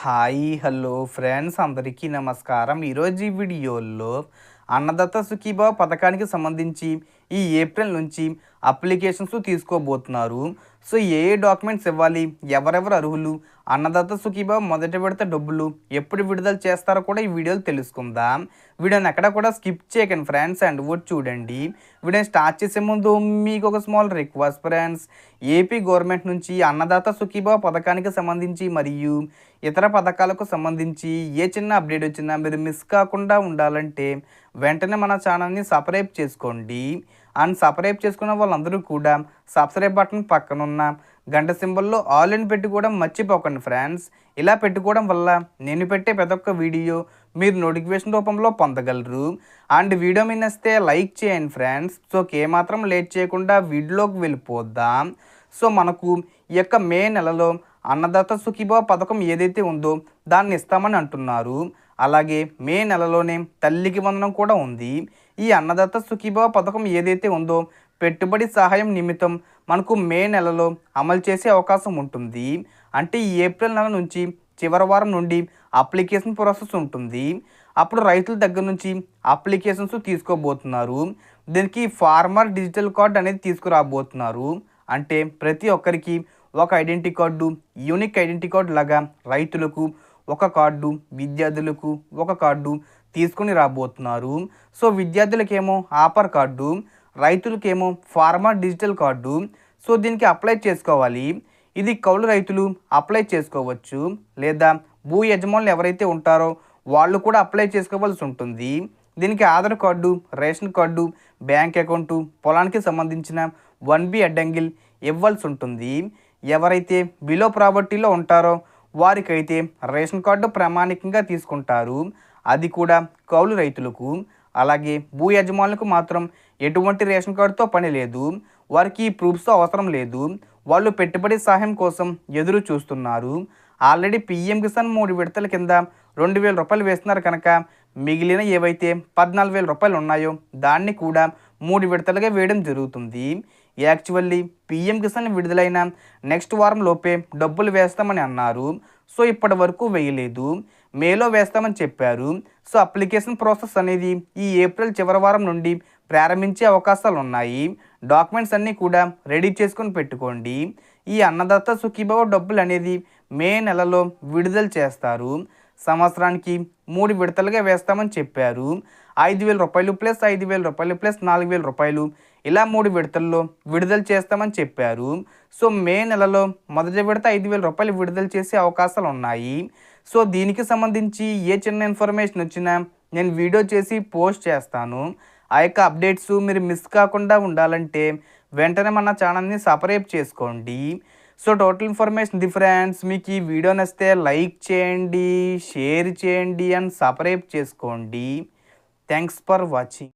Hi hello friends. అందరికీ నమస్కారం. ఈరోజు ఈ వీడియోలో అన్నదత్త సుఖీభావ పథకానికి సంబంధించి ఈ ఏప్రిల్ నుంచి అప్లికేషన్స్ తీసుకోబోతున్నారు. సో ఏ ఏ డాక్యుమెంట్స్ ఇవ్వాలి? ఎవరెవరు అర్హులు? అన్నదాత సుఖీబాబు మొదటి విడత డబ్బులు ఎప్పుడు విడుదల చేస్తారో కూడా ఈ వీడియోలు తెలుసుకుందాం. వీడియోని ఎక్కడ కూడా స్కిప్ చేయకండి ఫ్రెండ్స్ అండ్ వర్డ్ చూడండి. వీడియోని స్టార్ట్ చేసే ముందు మీకు ఒక small request friends. AP government నుంచి అన్నదాత సుఖీబాబు పథకానికి సంబంధించి మరియు ఇతర పథకాలకు సంబంధించి ఏ చిన్న అప్డేట్ వచ్చినా మీరు మిస్ కాకుండా ఉండాలంటే వెంటనే మన ఛానల్ని సబ్స్క్రైబ్ చేసుకోండి. అండ్ సబ్స్క్రైబ్ చేసుకున్న వాళ్ళందరూ కూడా సబ్స్క్రైబ్ బటన్ పక్కన ఉన్న గంట సింబల్లో ఆల్ అని పెట్టుకోవడం మర్చిపోకండి ఫ్రెండ్స్. ఇలా పెట్టుకోవడం వల్ల నేను పెట్టే ప్రతి ఒక్క వీడియో మీరు నోటిఫికేషన్ రూపంలో పొందగలరు. అండ్ వీడియో మీద వస్తే లైక్ చేయండి ఫ్రెండ్స్. సో ఏమాత్రం లేట్ చేయకుండా వీడియోలోకి వెళ్ళిపోద్దాం సో మనకు ఈ యొక్క మే నెలలో అన్నదాత సుఖీభావ పథకం ఏదైతే ఉందో దాన్ని ఇస్తామని అంటున్నారు. అలాగే మే నెలలోనే తల్లికి వందనం కూడా ఉంది. ఈ అన్నదాత సుఖీభావ పథకం ఏదైతే ఉందో పెట్టుబడి సహాయం నిమిత్తం మనకు మే నెలలో అమలు చేసే అవకాశం ఉంటుంది. అంటే ఏప్రిల్ నెల నుంచి చివరి వారం నుండి అప్లికేషన్ ప్రాసెస్ ఉంటుంది. అప్పుడు రైతుల దగ్గర నుంచి అప్లికేషన్స్ తీసుకోబోతున్నారు. దీనికి ఫార్మర్ డిజిటల్ కార్డ్ అనేది తీసుకురాబోతున్నారు. అంటే ప్రతి ఒక్కరికి ఒక identity card unique identity card లాగా రైతులకు ఒక కార్డు విద్యార్థులకు ఒక కార్డు తీసుకుని రాబోతున్నారు. సో విద్యార్థులకేమో ఆపర్ కార్డు రైతులకేమో ఫార్మర్ డిజిటల్ కార్డు. సో దీనికి అప్లై చేసుకోవాలి. ఇది కౌలు రైతులు అప్లై చేసుకోవచ్చు. లేదా భూ యజమానులు ఎవరైతే ఉంటారో వాళ్ళు కూడా అప్లై చేసుకోవాల్సి ఉంటుంది. దీనికి Aadhaar card ration card bank account పొలానికి సంబంధించిన వన్ బి అడ్డంగిల్ ఇవ్వాల్సి ఉంటుంది. ఎవరైతే బిలో ప్రాపర్టీలో ఉంటారో వారికైతే రేషన్ కార్డు ప్రామాణికంగా తీసుకుంటారు. అది కూడా కౌలు రైతులకు. అలాగే భూ యజమానులకు మాత్రం ఎటువంటి రేషన్ కార్డుతో పని లేదు. వారికి ఈ ప్రూఫ్స్తో అవసరం లేదు. వాళ్ళు పెట్టుబడి సహాయం కోసం ఎదురు చూస్తున్నారు. ఆల్రెడీ పిఎం కిసాన్ మూడు విడతల కింద రెండు వేల రూపాయలు వేస్తున్నారు కనుక మిగిలిన ఏవైతే పద్నాలుగు వేల రూపాయలు ఉన్నాయో దాన్ని కూడా మూడు విడతలుగా వేయడం జరుగుతుంది. యాక్చువల్లీ పిఎం కిసాన్ విడుదలైన నెక్స్ట్ వారం లోపే డబ్బులు వేస్తామని అన్నారు. సో ఇప్పటి వరకు వేయలేదు. మేలో వేస్తామని చెప్పారు. సో అప్లికేషన్ ప్రాసెస్ అనేది ఈ ఏప్రిల్ చివరి వారం నుండి ప్రారంభించే అవకాశాలు ఉన్నాయి. డాక్యుమెంట్స్ అన్నీ కూడా రెడీ చేసుకొని పెట్టుకోండి. ఈ అన్నదత్త సుఖీభావ డబ్బులు అనేది మే నెలలో విడుదల చేస్తారు. సంవత్సరానికి మూడు విడతలుగా వేస్తామని చెప్పారు. ఐదు వేల రూపాయలు ప్లస్ ఐదు వేల రూపాయలు ప్లస్ నాలుగు వేల రూపాయలు ఇలా మూడు విడతల్లో విడుదల చేస్తామని చెప్పారు. సో మే నెలలో మొదటి విడత ఐదు వేల రూపాయలు విడుదల చేసే అవకాశాలు ఉన్నాయి. సో దీనికి సంబంధించి ఏ చిన్న ఇన్ఫర్మేషన్ వచ్చినా నేను వీడియో చేసి పోస్ట్ చేస్తాను. ఆ యొక్క అప్డేట్స్ మీరు మిస్ కాకుండా ఉండాలంటే వెంటనే మన ఛానల్ని సపరేట్ చేసుకోండి. సో టోటల్ ఇన్ఫర్మేషన్ డిఫరెన్స్ మీకు ఈ వీడియో నచ్చితే లైక్ చేయండి షేర్ చేయండి అండ్ సపరేట్ చేసుకోండి. Thanks for watching.